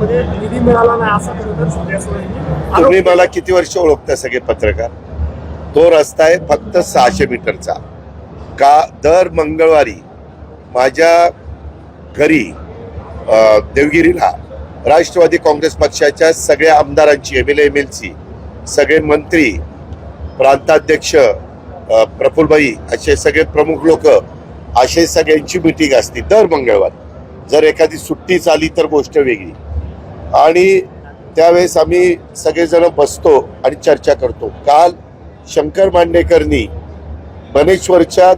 मध्ये निधी मिळाला नाही असा खरं तर सध्या तुम्ही मला किती वर्ष ओळखता सगळे पत्रकार? तो रस्ता आहे फक्त सहाशे मीटरचा. का दर मंगळवारी माझ्या घरी देवगिरीला राष्ट्रवादी काँग्रेस पक्षाच्या सगळ्या आमदारांची M L M L C सगळे मंत्री प्रांताध्यक्ष अ, प्रफुल्लभाई असे सगळे प्रमुख लोक असे सगळ्यांची मिटिंग असते दर मंगळवारी. जर एखादी सुट्टी झाली तर गोष्ट वेगळी. आणि त्यावेळेस आम्ही सगळेजण बसतो आणि चर्चा करतो. काल शंकर मांडेकरनी बनेश्वरच्या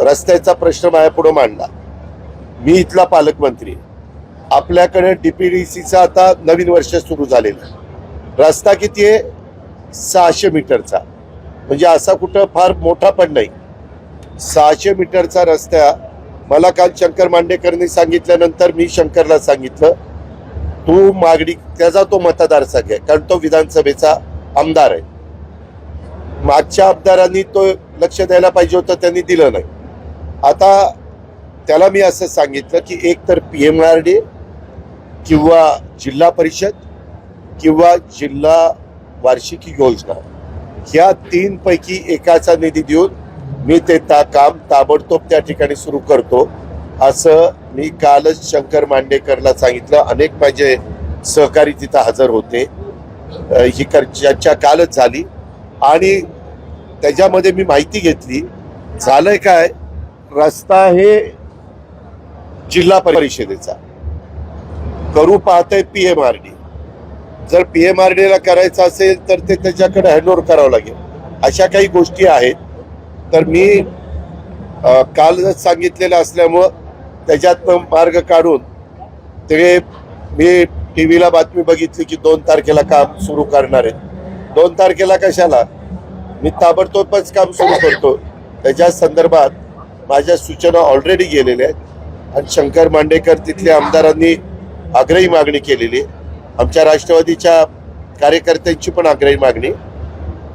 रस्त्याचा प्रश्न माझ्यापुढे मांडला. मी इथला पालकमंत्री आपल्याकडे डी पी डी सीचा आता नवीन वर्ष सुरू झालेलं रस्ता किती आहे? सहाशे मीटरचा. म्हणजे असा कुठं फार मोठा पण नाही. सहाशे मीटरचा रस्ता. मला काल शंकर मांडेकरनी सांगितल्यानंतर मी शंकरला सांगितलं तो मागणी त्याचा तो मतदारसंघ आहे कारण तो विधानसभेचा आमदार आहे. मागच्या आमदारांनी तो लक्ष द्यायला पाहिजे होतं त्यांनी दिलं नाही. आता त्याला मी असं सांगितलं की एक तर पी एम आर डी किंवा जिल्हा परिषद किंवा जिल्हा वार्षिक योजना ह्या तीनपैकी एकाचा निधी देऊन मी ते ता काम ताबडतोब त्या ठिकाणी सुरू करतो असं मी कालच शंकर मांडेकरला सांगितलं अनेक माझे सहकारी तिथं हजर होते. ही कर- चर्चा कालच झाली. आणि त्याच्यामध्ये मी माहिती घेतली झालंय काय? रस्ता हे जिल्हा परिषदेचा. करू पाहतंय पी एम आर डी. जर पी एम आर डीला करायचं असेल तर ते त्याच्याकडे हँडओव्हर करावं लागेल. अशा काही गोष्टी आहेत. तर मी कालच सांगितलेलं असल्यामुळं त्याच्यातनं मार्ग काढून ते मी टी व्हीला बातमी बघितली की दोन तारखेला काम सुरू करणार आहेत. दोन तारखेला कशाला? मी ताबडतोबच काम सुरू करतो. त्याच्या संदर्भात माझ्या सूचना ऑलरेडी गेलेल्या आहेत. आणि शंकर मांडेकर तिथल्या आमदारांनी आग्रही मागणी केलेली आमच्या राष्ट्रवादीच्या कार्यकर्त्यांची पण आग्रही मागणी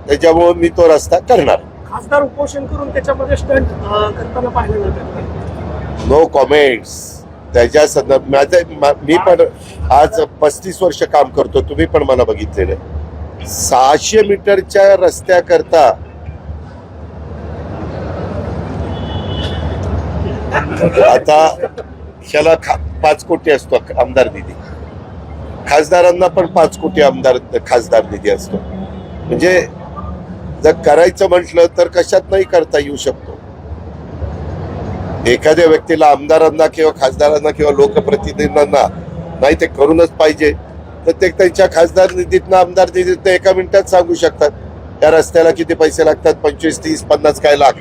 त्याच्यामुळे मी तो रस्ता करणार. खासदार उपोषण करून त्याच्यामध्ये स्टंट करताना पाहिलं जातं. नो कॉमेंट्स त्याच्या संदर्भ मी पण आज पस्तीस वर्ष काम करतो. तुम्ही पण मला बघितलेलं आहे. सहाशे मीटरच्या रस्त्याकरता आता ह्याला खा पाच कोटी असतो आमदार निधी. खासदारांना पण पाच कोटी आमदार खासदार निधी असतो. म्हणजे जर करायचं म्हटलं तर कशात नाही करता येऊ शकतो. एखाद्या व्यक्तीला आमदारांना किंवा खासदारांना किंवा लोकप्रतिनिधींना नाही ते करूनच पाहिजे. तर ते त्यांच्या खासदार निधीतनं आमदार निधीत एका मिनिटात सांगू शकतात. त्या रस्त्याला किती पैसे लागतात? पंचवीस तीस पन्नास काय लाख?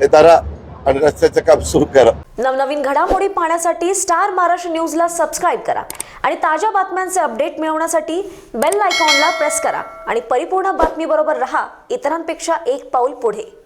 हे दारा आणि रस्त्याचं काम सुरू करा. नवनवीन घडामोडी पाहण्यासाठी स्टार महाराष्ट्र न्यूजला सबस्क्राईब करा आणि ताज्या बातम्यांचे अपडेट मिळवण्यासाठी बेल आयकॉनला प्रेस करा आणि परिपूर्ण बातमीबरोबर रहा. इतरांपेक्षा एक पाऊल पुढे.